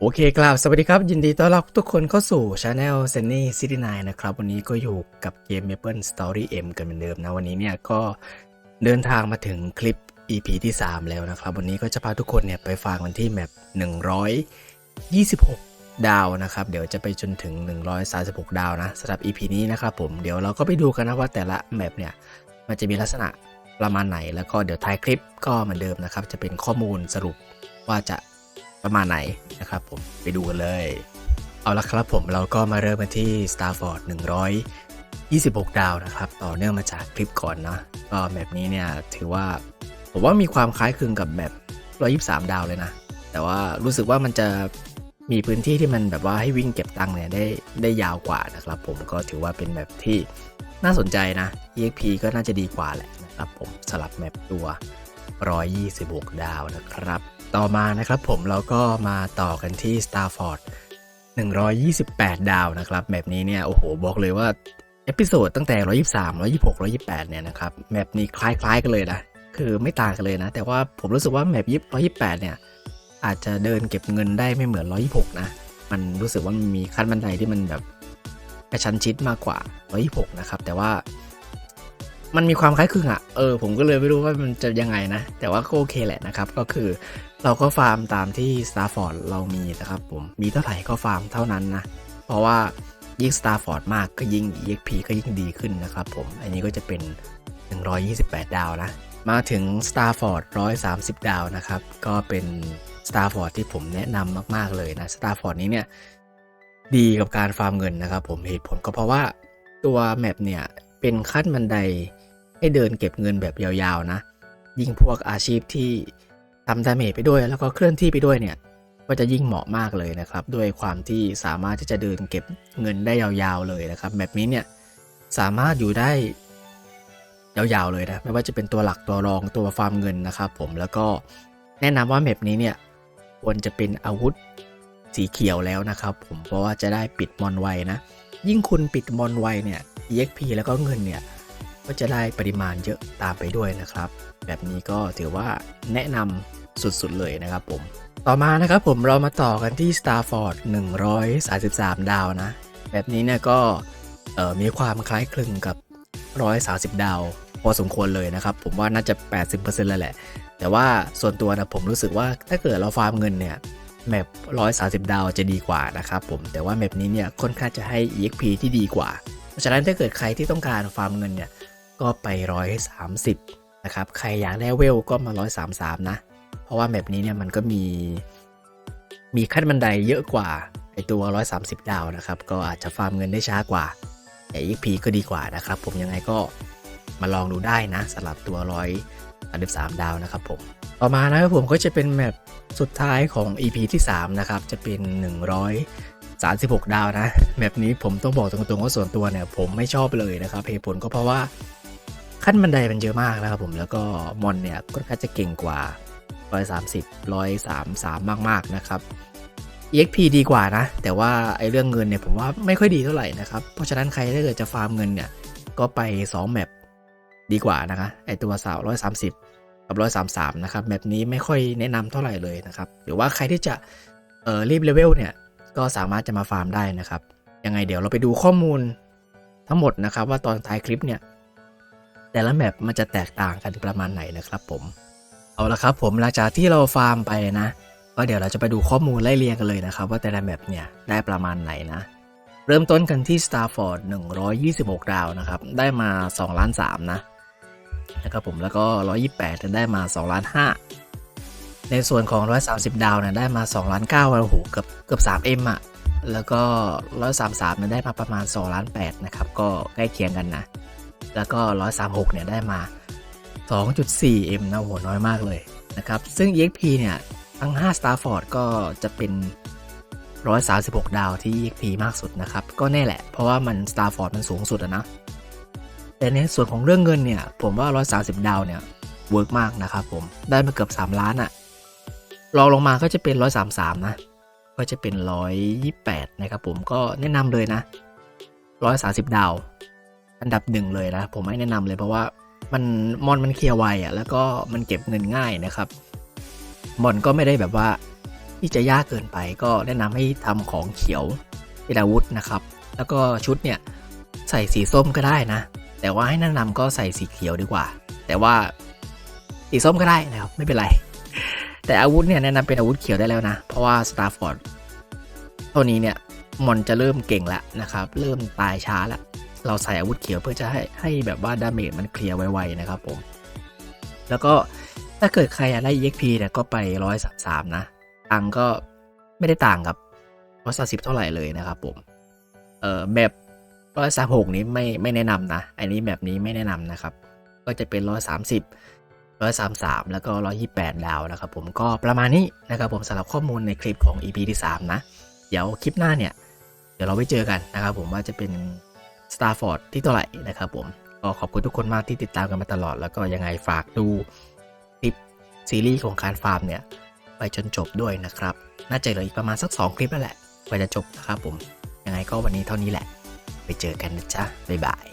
โอเคครับสวัสดีครับ ยินดีต้อนรับทุกคนเข้าสู่ช anel s e n n y City 9นะครับ วันนี้ก็อยู่กับเกม Maple Story M กันเหมือนเดิมนะ วันนี้เนี่ยก็เดินทางมาถึงคลิป EP ที่ 3 แล้วนะครับ วันนี้ก็จะพาทุกคนเนี่ยไปฟังกันที่แมป126 ดาวนะครับ เดี๋ยวจะไปจนถึง 136 ดาวนะสำหรับ EP นี้นะครับผมเดี๋ยวเราก็ไปดูกันนะว่าแต่ละแมปเนี่ยมันจะมีลักษณะประมาณไหน แล้วก็เดี๋ยวท้ายคลิปก็เหมือนเดิมนะครับจะเป็นข้อมูลสรุปว่าจะ ประมาณไหนนะครับผมไปดูกันเลย เอาละครับผมเราก็มาเริ่มกันที่ Starford 126 ดาวนะครับ ต่อเนื่องมาจากคลิปก่อนนะก็แมปนี้เนี่ยถือว่า ผมว่ามีความคล้ายคลึงกับแบบ123 ดาวเลยนะ แต่ว่ารู้สึกว่ามันจะมีพื้นที่ที่มันแบบว่าให้วิ่งเก็บตังค์เนี่ยได้ได้ยาวกว่านะครับผมก็ถือว่าเป็นแบบที่น่าสนใจนะ EXP ก็น่าจะดีกว่าแหละนะครับผมสลับแมปตัว 126 ดาวนะครับ ต่อมานะครับผมเราก็มาต่อกันที่ Starford 128 ดาวนะครับแมปนี้เนี่ยโอ้โหบอกเลยว่าเอพิโซดตั้งแต่ 123 126 128 เนี่ยนะครับแมปนี้คล้ายๆกันเลยนะคือไม่ต่างกันเลยนะ แต่ว่าผมรู้สึกว่าแมปยิบ128 เนี่ยอาจจะเดินเก็บเงินได้ไม่เหมือน 126 นะ มันรู้สึกว่ามันมีขั้นบันไดที่มันแบบกระชั้นชิดมากกว่า 126 นะครับ แต่ว่า มันมีความคล้ายคลึงอะ่ะ เออ ผมก็เลยไม่รู้ว่ามันจะยังไงนะ แต่ว่าก็โอเคแหละนะครับ ก็คือเราก็ฟาร์มตามที่ Starford เรามีนะครับผม มีเท่าไหร่ก็ฟาร์มเท่านั้นนะ เพราะว่ายิ่ง Starford มากก็ยิ่ง EXP ก็ยิ่งดีขึ้นนะครับผม อันนี้ก็จะเป็น 128 ดาวนะ มาถึง Starford 130 ดาวนะครับ ก็เป็น Starford ที่ผมแนะนำมาก ๆ เลยนะ Starford นี้เนี่ยดีกับการฟาร์มเงินนะครับผม เหตุผลก็เพราะว่าตัวแมปเนี่ย เป็นขั้นบันไดให้เดินเก็บเงินแบบยาวๆนะ ยิ่งพวกอาชีพที่ทำดาเมจไปด้วย แล้วก็เคลื่อนที่ไปด้วยเนี่ย ก็จะยิ่งเหมาะมากเลยนะครับ ด้วยความที่สามารถที่จะเดินเก็บเงินได้ยาวๆเลยนะครับ แบบนี้เนี่ยสามารถอยู่ได้ยาวๆเลยนะไม่ว่าจะเป็นตัวหลักตัวรองตัวฟาร์มเงินนะครับผมแล้วก็แนะนำว่าแมปนี้เนี่ยควรจะเป็นอาวุธสีเขียวแล้วนะครับ ผมเพราะว่าจะได้ปิดมอนไวนะ ยิ่งคุณปิดมอนไวเนี่ย EXP แล้วก็เงินเนี่ยก็จะได้ปริมาณเยอะตามไปด้วยนะครับ แบบนี้ก็ถือว่าแนะนำสุดๆเลยนะครับผม ต่อมานะครับผมเรามาต่อกันที่ Starford 133 ดาวนะ แบบนี้เนี่ยก็มีความคล้ายคลึงกับ 130 ดาว พอสมควรเลยนะครับ ผมว่าน่าจะ 80%แล้วแหละ แต่ว่าส่วนตัวนะผมรู้สึกว่าถ้าเกิดเราฟาร์มเงินเนี่ยแมป130 ดาวจะดีกว่านะครับผมแต่ว่าแมปนี้เนี่ยค่อนข้างจะให้ EXP ที่ดีกว่า ราะฉะนั้นถ้าเกิดใครที่ต้องการฟาร์มเงินเนี่ยก็ไป 130 นะครับ ใครอยากได้เวลก็มา 133 นะ เพราะว่าแมปนี้เนี่ยมันก็มี มีขั้นบันไดเยอะกว่าไอตัว 130 ดาวนะครับ ก็อาจจะฟาร์มเงินได้ช้ากว่า แต่ EXP ก็ดีกว่านะครับ ผมยังไงก็มาลองดูได้นะสำหรับตัว 133 ดาวนะครับผม ต่อมานะครับผมก็จะเป็นแมปสุดท้ายของ EP ที่ 3 นะครับ จะเป็น 36 ดาวนะแมปนี้ผมต้องบอกตรงๆว่าส่วนตัวเนี่ย ผมไม่ชอบเลยนะครับเหตุผลก็เพราะว่าขั้นบันไดมันเยอะมากนะครับผมแล้วก็มอนเนี่ยก็น่าจะเก่งกว่า130 133มากๆนะครับ EXP ดีกว่านะ แต่ว่าไอ้เรื่องเงินเนี่ยผมว่าไม่ค่อยดีเท่าไหร่นะครับ เพราะฉะนั้นใครถ้าเกิดจะฟาร์มเงินเนี่ยก็ไป2แมปดีกว่านะคะไอตัวสาว130กับ133นะครับแบบนี้ไม่ค่อยแนะนำเท่าไหร่เลยนะครับ หรือว่าใครที่จะเอ่อรีบเลเวลเนี่ย ก็สามารถจะมาฟาร์มได้นะครับ ยังไงเดี๋ยวเราไปดูข้อมูลทั้งหมดนะครับ ว่าตอนท้ายคลิปเนี่ย แต่ละแมปมันจะแตกต่างกันประมาณไหนนะครับผม เอาละครับผมหลังจากที่เราฟาร์มไปนะ ก็เดี๋ยวเราจะไปดูข้อมูลไล่เรียงกันเลยนะครับ ว่าแต่ละแมปเนี่ยได้ประมาณไหนนะ เริ่มต้นกันที่ Starford 126 ดาวนะครับ ได้มา2ล้าน3นะนะครับผมแล้วก็ 128จะได้มา2ล้าน5 ในส่วนของ 130 ดาวเนี่ยได้มา 2 ล้าน9โอ้โหเกือบเกือบ 3M อะ แล้วก็ 133เนี่ยได้มาประมาณ 2 ล้าน8นะครับ ก็ใกล้เคียงกันนะ แล้วก็ 136 เนี่ยได้มา 2.4M นะโอ้โหน้อยมากเลยนะครับ ซึ่ง EXP เนี่ย ทั้ง 5 Starford ก็จะเป็น 136 ดาวที่ EXP มากสุดนะครับ ก็แน่แหละ เพราะว่ามัน Starford มันสูงสุดอะนะ แต่ในส่วนของเรื่องเงินเนี่ย ผมว่า 130 ดาวเนี่ยเวิร์กมากนะครับผม ได้มาเกือบ 3 ล้านอะ รองลงมาก็จะเป็น 133 นะ ก็จะเป็น 128 นะครับผมก็แนะนำเลยนะ 130 ดาว อันดับหนึ่งเลยนะ ผมไม่แนะนำเลยเพราะว่ามันมอนมันเคลียร์ไวอะแล้วก็มันเก็บเงินง่ายนะครับมอนก็ไม่ได้แบบว่าที่จะยากเกินไปก็แนะนำให้ทำของเขียวเป็นอาวุธนะครับ แล้วก็ชุดเนี่ยใส่สีส้มก็ได้นะ แต่ว่าให้แนะนำก็ใส่สีเขียวดีกว่า แต่ว่าสีส้มก็ได้นะครับไม่เป็นไร แต่อาวุธเนี่ยแนะนำเป็นอาวุธเขียวได้แล้วนะ เพราะว่า Starford เท่านี้เนี่ยมอนจะเริ่มเก่งแล้วนะครับ เริ่มตายช้าแล้วเราใส่อาวุธเขียวเพื่อจะให้ให้แบบว่าดาเมจมันเคลียร์ไวๆนะครับผม แล้วก็ถ้าเกิดใครอยากได้ EXP เนี่ยก็ไปร้อยสามนะตังก็ไม่ได้ต่างกับร้อยสาสิบเท่าไหร่เลยนะครับผม เอ่อแบบร้อยสามหกนี้ไม่ไม่แนะนำนะ อันนี้แบบนี้ไม่แนะนำนะครับ ก็จะเป็นร้อยสามสิบ ร้อยสามสามแล้วก็ร้อยยี่แปดดาวนะครับผมก็ประมาณนี้นะครับผมสำหรับข้อมูลในคลิปของ EP ที่สามนะ เดี๋ยวคลิปหน้าเนี่ย เดี๋ยวเราไปเจอกันนะครับผมว่าจะเป็น Starford ที่เท่าไหร่นะครับผมก็ขอบคุณทุกคนมากที่ติดตามกันมาตลอด แล้วก็ยังไงฝากดูคลิปซีรีส์ของการฟาร์มเนี่ย ไปจนจบด้วยนะครับ น่าจะเหลืออีกประมาณสัก 2 คลิปแล้วแหละกว่าจะจบนะครับผมยังไงก็วันนี้เท่านี้แหละ ไปเจอกันนะจ๊ะบ๊ายบาย